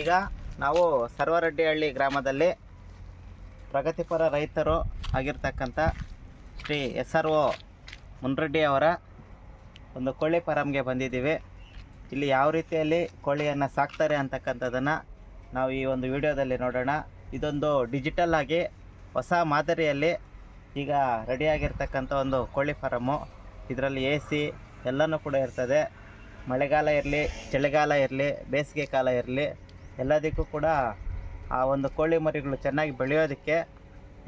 ಈಗ ನಾವು ಸರ್ವರೆಡ್ಡಿಹಳ್ಳಿ ಗ್ರಾಮದಲ್ಲಿ ಪ್ರಗತಿಪರ ರೈತರು ಆಗಿರ್ತಕ್ಕಂಥ Shri S R O Munreddy ಅವರ ಒಂದು ಕೋಳಿ ಫಾರಂಗೆ ಬಂದಿದ್ದೀವಿ. ಇಲ್ಲಿ ಯಾವ ರೀತಿಯಲ್ಲಿ ಕೋಳಿಯನ್ನು ಸಾಕ್ತಾರೆ ಅಂತಕ್ಕಂಥದ್ದನ್ನು ನಾವು ಈ ಒಂದು ವಿಡಿಯೋದಲ್ಲಿ ನೋಡೋಣ. ಇದೊಂದು ಡಿಜಿಟಲ್ ಆಗಿ ಹೊಸ ಮಾದರಿಯಲ್ಲಿ ಈಗ ರೆಡಿಯಾಗಿರ್ತಕ್ಕಂಥ ಒಂದು ಕೋಳಿ ಫಾರಮ್ಮು ಇದರಲ್ಲಿ ಎ ಸಿ ಎಲ್ಲನೂ ಕೂಡ ಇರ್ತದೆ. ಮಳೆಗಾಲ ಇರಲಿ, ಚಳಿಗಾಲ ಇರಲಿ, ಬೇಸಿಗೆ ಕಾಲ ಇರಲಿ ಎಲ್ಲದಕ್ಕೂ ಕೂಡ ಆ ಒಂದು ಕೋಳಿ ಮರಿಗಳು ಚೆನ್ನಾಗಿ ಬೆಳೆಯೋದಕ್ಕೆ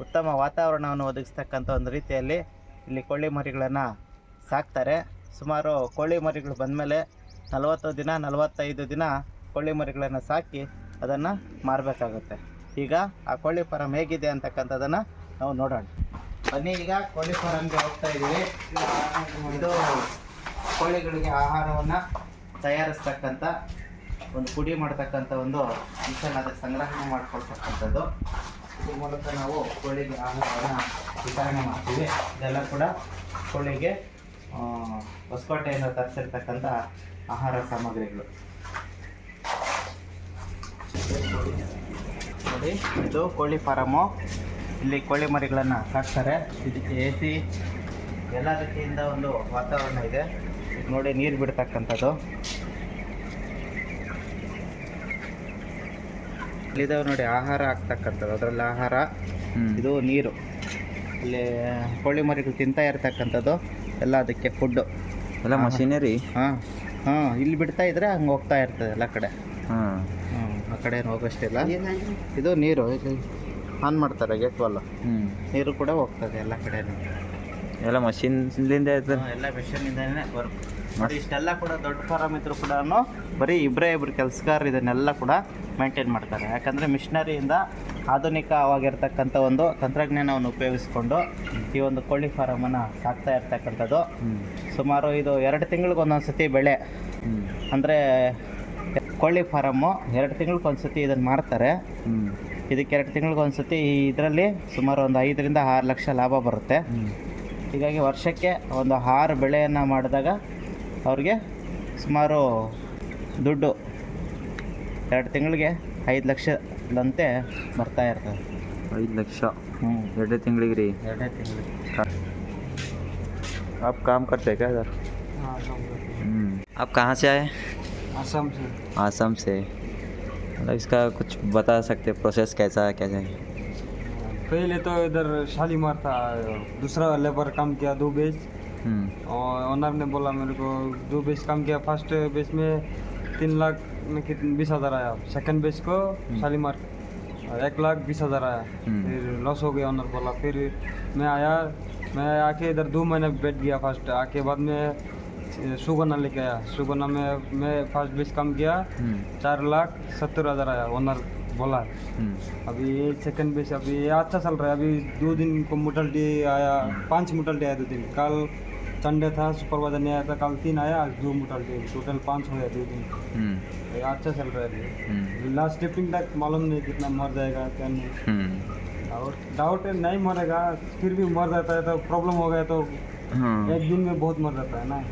ಉತ್ತಮ ವಾತಾವರಣವನ್ನು ಒದಗಿಸ್ತಕ್ಕಂಥ ಒಂದು ರೀತಿಯಲ್ಲಿ ಇಲ್ಲಿ ಕೋಳಿ ಮರಿಗಳನ್ನು ಸಾಕ್ತಾರೆ. ಸುಮಾರು ಕೋಳಿ ಮರಿಗಳು ಬಂದಮೇಲೆ ನಲವತ್ತು ದಿನ, ನಲವತ್ತೈದು ದಿನ ಕೋಳಿ ಮರಿಗಳನ್ನು ಸಾಕಿ ಅದನ್ನು ಮಾರಬೇಕಾಗುತ್ತೆ. ಈಗ ಆ ಕೋಳಿ ಫಾರಂ ಹೇಗಿದೆ ಅಂತಕ್ಕಂಥದ್ದನ್ನು ನಾವು ನೋಡೋಣ. ಬನ್ನಿ, ಈಗ ಕೋಳಿ ಫಾರಮ್ಗೆ ಹೋಗ್ತಾ ಇದ್ದೀವಿ. ಇದು ಕೋಳಿಗಳಿಗೆ ಆಹಾರವನ್ನು ತಯಾರಿಸ್ತಕ್ಕಂಥ ಒಂದು ಪುಡಿ ಮಾಡ್ತಕ್ಕಂಥ ಒಂದು ಮಿಷನ್ ಅದಕ್ಕೆ ಸಂಗ್ರಹಣೆ ಮಾಡ್ಕೊಳ್ತಕ್ಕಂಥದ್ದು. ಇದ್ರ ಮೂಲಕ ನಾವು ಕೋಳಿಗೆ ಆಹಾರವನ್ನು ವಿತರಣೆ ಮಾಡ್ತೀವಿ. ಇದೆಲ್ಲ ಕೂಡ ಕೋಳಿಗೆ ಹೊಸಕೋಟೆಯಿಂದ ತರಿಸಿರ್ತಕ್ಕಂಥ ಆಹಾರ ಸಾಮಗ್ರಿಗಳು. ನೋಡಿ, ಇದು ಕೋಳಿ ಫಾರಮು. ಇಲ್ಲಿ ಕೋಳಿ ಮರಿಗಳನ್ನು ಸಾಕ್ತಾರೆ. ಇದಕ್ಕೆ ಎ ಸಿ ಎಲ್ಲ ರೀತಿಯಿಂದ ಒಂದು ವಾತಾವರಣ ಇದೆ. ನೋಡಿ, ನೀರು ಬಿಡ್ತಕ್ಕಂಥದ್ದು. ಇಲ್ಲಿದ್ದಾವೆ ನೋಡಿ ಆಹಾರ ಆಗ್ತಕ್ಕಂಥದ್ದು. ಅದರಲ್ಲಿ ಆಹಾರ ಇದು ನೀರು. ಇಲ್ಲಿ ಕೋಳಿ ಮರಿಗಳು ತಿಂತಾ ಇರ್ತಕ್ಕಂಥದ್ದು. ಎಲ್ಲ ಅದಕ್ಕೆ ಫುಡ್ಡು ಎಲ್ಲ ಮಷಿನರಿ ಹಾಂ ಹಾಂ ಇಲ್ಲಿ ಬಿಡ್ತಾ ಇದ್ರೆ ಹಂಗೆ ಹೋಗ್ತಾ ಇರ್ತದೆ ಎಲ್ಲ ಕಡೆ. ಹಾಂ. ಹ್ಞೂ ಆ ಕಡೆ ಏನು ಹೋಗೋಷ್ಟಿಲ್ಲ. ಇದು ನೀರು ಇಲ್ಲಿ ಆನ್ ಮಾಡ್ತಾರೆ ಗೇಟ್ ವಾಲ್ ಹ್ಞೂ ನೀರು ಕೂಡ ಹೋಗ್ತದೆ ಎಲ್ಲ ಕಡೆ ಎಲ್ಲ ಮಷಿನ್ಲಿಂದ ಎಲ್ಲ ಮಿಷನ್ನಿಂದನೇ ವರ್ಕ್ ನೋಡಿ ಇಷ್ಟೆಲ್ಲ ಕೂಡ ದೊಡ್ಡ ಫಾರಮ್ ಇದ್ರು ಕೂಡ ಬರೀ ಇಬ್ಬರೇ ಇಬ್ಬರು ಕೆಲಸಗಾರರು ಇದನ್ನೆಲ್ಲ ಕೂಡ ಮೇಂಟೈನ್ ಮಾಡ್ತಾರೆ. ಯಾಕಂದರೆ ಮಿಷನರಿಯಿಂದ ಆಧುನಿಕವಾಗಿರ್ತಕ್ಕಂಥ ಒಂದು ತಂತ್ರಜ್ಞಾನವನ್ನು ಉಪಯೋಗಿಸ್ಕೊಂಡು ಈ ಒಂದು ಕೋಳಿ ಫಾರಮನ್ನು ಸಾಕ್ತಾ ಇರ್ತಕ್ಕಂಥದ್ದು. ಸುಮಾರು ಇದು ಎರಡು ತಿಂಗಳಿಗೆ ಒಂದೊಂದು ಸತಿ ಬೆಳೆ. ಅಂದರೆ ಕೋಳಿ ಫಾರಮ್ಮು ಎರಡು ತಿಂಗಳಿಗೆ ಒಂದು ಸತಿ ಇದನ್ನು ಮಾಡ್ತಾರೆ. ಇದಕ್ಕೆ ಎರಡು ತಿಂಗಳಿಗೆ ಒಂದು ಸತಿ ಇದರಲ್ಲಿ ಸುಮಾರು ಒಂದು ಐದರಿಂದ ಆರು ಲಕ್ಷ ಲಾಭ ಬರುತ್ತೆ. ಹೀಗಾಗಿ ವರ್ಷಕ್ಕೆ ಒಂದು ಆರು ಬೆಳೆಯನ್ನು ಮಾಡಿದಾಗ ಅವ್ರಿಗೆ ಸುಮಾರು ದುಡ್ಡು ಎರಡು ತಿಂಗಳಿಗೆ ಐದು ಲಕ್ಷದಂತೆ ಬರ್ತಾ ಇರ್ತದೆ ಐದು ಲಕ್ಷ ಹ್ಞೂ ಎರಡೇ ತಿಂಗಳಿಗೆ ರೀ ಎರಡೇ ತಿಂಗಳಿಗೆ आप काम करते हैं क्या इधर हम्म, आप कहाँ से आए आसाम से आसाम से मतलब इसका कुछ बता सकते हैं प्रोसेस कैसा है कैसा है पहले तो इधर शालीमार था दूसरा लेबर काम किया दो बेच हम्म, और ओनर ने बोला मेरे को दो बेच काम किया फ़र्स्ट बेच में तीन लाख में कितने बीस हज़ार आया। सेकंड बेच को शालीमार और एक लाख बीस हज़ार आया। हम्म। फिर लॉस हो गया ओनर बोला। फिर मैं आया मैं आके इधर दो महीने बैठ गया फ़र्स्ट आके बाद में सुगना लेके आया। सुगना में मैं फ़र्स्ट बेच काम किया हम्म, चार लाख सत्तर हज़ार आया ओनर बोला। हम्म, अभी ये सेकंड बेस अभी ये अच्छा चल रहा है। अभी दो दिन को मोटलिटी आया पाँच मोटलिटी आया दो दिन। कल संडे था सुपरवाइजर नहीं आया था कल तीन आया आज दो मोटलिटी टोटल पाँच हो गया दो दिन हम्म, ये अच्छा चल रहा है हम्म, अभी लास्ट स्टेपिंग तक मालूम नहीं कितना मर जाएगा क्या नहीं हम्म, डाउट डाउट है नहीं मरेगा फिर भी मर जाता है तो प्रॉब्लम हो गया तो हाँ, एक दिन में बहुत मर जाता है ना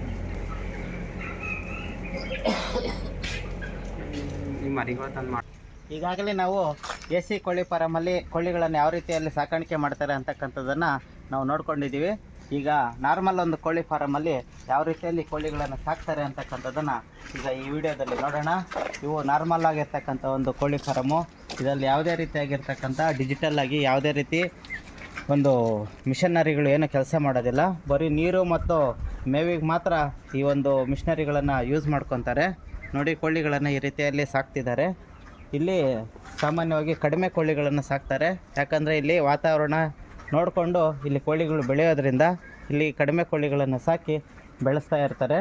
ಈಗಾಗಲೇ ನಾವು ಎ ಸಿ ಕೋಳಿ ಫಾರಮಲ್ಲಿ ಕೋಳಿಗಳನ್ನು ಯಾವ ರೀತಿಯಲ್ಲಿ ಸಾಕಾಣಿಕೆ ಮಾಡ್ತಾರೆ ಅಂತಕ್ಕಂಥದ್ದನ್ನು ನಾವು ನೋಡ್ಕೊಂಡಿದ್ದೀವಿ ಈಗ ನಾರ್ಮಲ್ ಒಂದು ಕೋಳಿ ಫಾರಮಲ್ಲಿ ಯಾವ ರೀತಿಯಲ್ಲಿ ಕೋಳಿಗಳನ್ನು ಸಾಕ್ತಾರೆ ಅಂತಕ್ಕಂಥದ್ದನ್ನು ಈಗ ಈ ವಿಡಿಯೋದಲ್ಲಿ ನೋಡೋಣ. ಇವು ನಾರ್ಮಲ್ ಆಗಿರ್ತಕ್ಕಂಥ ಒಂದು ಕೋಳಿ ಫಾರಮು ಇದರಲ್ಲಿ ಯಾವುದೇ ರೀತಿಯಾಗಿರ್ತಕ್ಕಂಥ ಡಿಜಿಟಲ್ ಆಗಿ ಯಾವುದೇ ರೀತಿ ಒಂದು ಮಿಷನರಿಗಳು ಏನು ಕೆಲಸ ಮಾಡೋದಿಲ್ಲ. ಬರೀ ನೀರು ಮತ್ತು ಮೇವಿಗೆ ಮಾತ್ರ ಈ ಒಂದು ಮಿಷನರಿಗಳನ್ನು ಯೂಸ್ ಮಾಡ್ಕೊತಾರೆ. ನೋಡಿ ಕೋಳಿಗಳನ್ನು ಈ ರೀತಿಯಲ್ಲಿ ಸಾಕ್ತಿದ್ದಾರೆ. ಇಲ್ಲಿ ಸಾಮಾನ್ಯವಾಗಿ ಕಡಿಮೆ ಕೋಳಿಗಳನ್ನು ಸಾಕ್ತಾರೆ. ಯಾಕಂದರೆ ಇಲ್ಲಿ ವಾತಾವರಣ ನೋಡಿಕೊಂಡು ಇಲ್ಲಿ ಕೋಳಿಗಳು ಬೆಳೆಯೋದ್ರಿಂದ ಇಲ್ಲಿ ಕಡಿಮೆ ಕೋಳಿಗಳನ್ನು ಸಾಕಿ ಬೆಳೆಸ್ತಾ ಇರ್ತಾರೆ.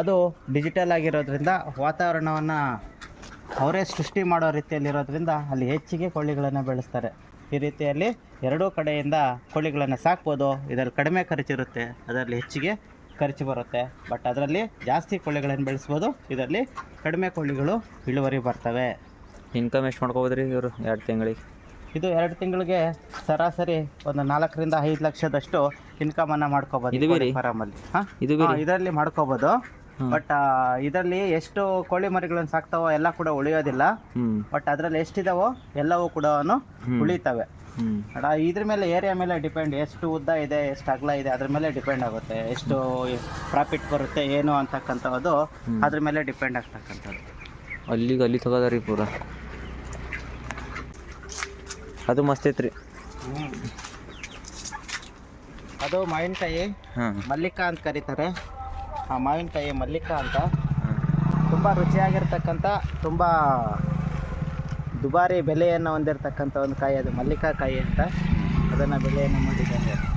ಅದು ಡಿಜಿಟಲ್ ಆಗಿರೋದ್ರಿಂದ ವಾತಾವರಣವನ್ನು ಅವರೇ ಸೃಷ್ಟಿ ಮಾಡೋ ರೀತಿಯಲ್ಲಿರೋದ್ರಿಂದ ಅಲ್ಲಿ ಹೆಚ್ಚಿಗೆ ಕೋಳಿಗಳನ್ನು ಬೆಳೆಸ್ತಾರೆ. ಈ ರೀತಿಯಲ್ಲಿ ಎರಡೂ ಕಡೆಯಿಂದ ಕೋಳಿಗಳನ್ನು ಸಾಕ್ಬೋದು. ಇದರಲ್ಲಿ ಕಡಿಮೆ ಖರ್ಚಿರುತ್ತೆ, ಅದರಲ್ಲಿ ಹೆಚ್ಚಿಗೆ ಖರ್ಚು ಬರುತ್ತೆ. ಬಟ್ ಅದರಲ್ಲಿ ಜಾಸ್ತಿ ಕೋಳಿಗಳನ್ನು ಬೆಳೆಸ್ಬೋದು. ಇದರಲ್ಲಿ ಕಡಿಮೆ ಕೋಳಿಗಳು ಇಳುವರಿ ಬರ್ತವೆ. ಇನ್ಕಮ್ ಎಷ್ಟು ಮಾಡ್ಕೋಬೋದು ರೀ ಇವರು ಎರಡು ತಿಂಗಳಿಗೆ? ಇದು ಎರಡು ತಿಂಗಳಿಗೆ ಸರಾಸರಿ ಒಂದು ನಾಲ್ಕರಿಂದ ಐದು ಲಕ್ಷದಷ್ಟು ಇನ್ಕಮನ್ನು ಮಾಡ್ಕೋಬೋದು ಮಾಡ್ಕೋಬಹುದು ಬೇರೆ? ಫಾರಮಲ್ಲಿ. ಹಾಂ? ಇದರಲ್ಲಿ ಮಾಡ್ಕೋಬೋದು. ಬಟ್ ಇದರಲ್ಲಿ ಎಷ್ಟು ಕೋಳಿ ಮರಿಗಳನ್ನು ಸಾಕ್ತಾವೋ ಎಲ್ಲ ಕೂಡ ಉಳಿಯೋದಿಲ್ಲ. ಬಟ್ ಅದರಲ್ಲಿ ಎಷ್ಟಿದಾವೋ ಎಲ್ಲವೂ ಕೂಡ ಉಳಿತವೆ. ಇದ್ರ ಮೇಲೆ ಏರಿಯಾ ಮೇಲೆ ಡಿಪೆಂಡ್ ಎಷ್ಟು ಉದ್ದ ಇದೆ ಎಷ್ಟು ಅಗಲ ಇದೆ ಅದ್ರ ಮೇಲೆ ಡಿಪೆಂಡ್ ಆಗುತ್ತೆ. ಎಷ್ಟು ಪ್ರಾಫಿಟ್ ಬರುತ್ತೆ ಏನು ಅಂತಕ್ಕಂಥದ್ದು. ಅದ್ರ ಮೇಲೆ ಡಿಪೆಂಡ್ ಆಗ್ತಕ್ಕಂಥದ್ದು. ಅಲ್ಲಿಗೆ ಅಲ್ಲಿ ತಗೋದಾರಿ ಪೂರ. ಅದು ಮಸ್ತ್ ಐತ್ರಿ. ಅದು ಮಾವಿನಕಾಯಿ ಹಾಂ. ಮಲ್ಲಿಕಾ ಅಂತ ಕರೀತಾರೆ. ಆ ಮಾವಿನಕಾಯಿ ಮಲ್ಲಿಕಾ ಅಂತ. ತುಂಬ ರುಚಿಯಾಗಿರ್ತಕ್ಕಂಥ ತುಂಬ ದುಬಾರಿ ಬೆಲೆಯನ್ನು ಹೊಂದಿರತಕ್ಕಂಥ ಒಂದು ಕಾಯಿ ಅದು ಮಲ್ಲಿಕಾ ಕಾಯಿ ಅಂತ. ಅದನ್ನು ಬೆಲೆಯನ್ನು ಮಾಡಿದ್ದಾರೆ.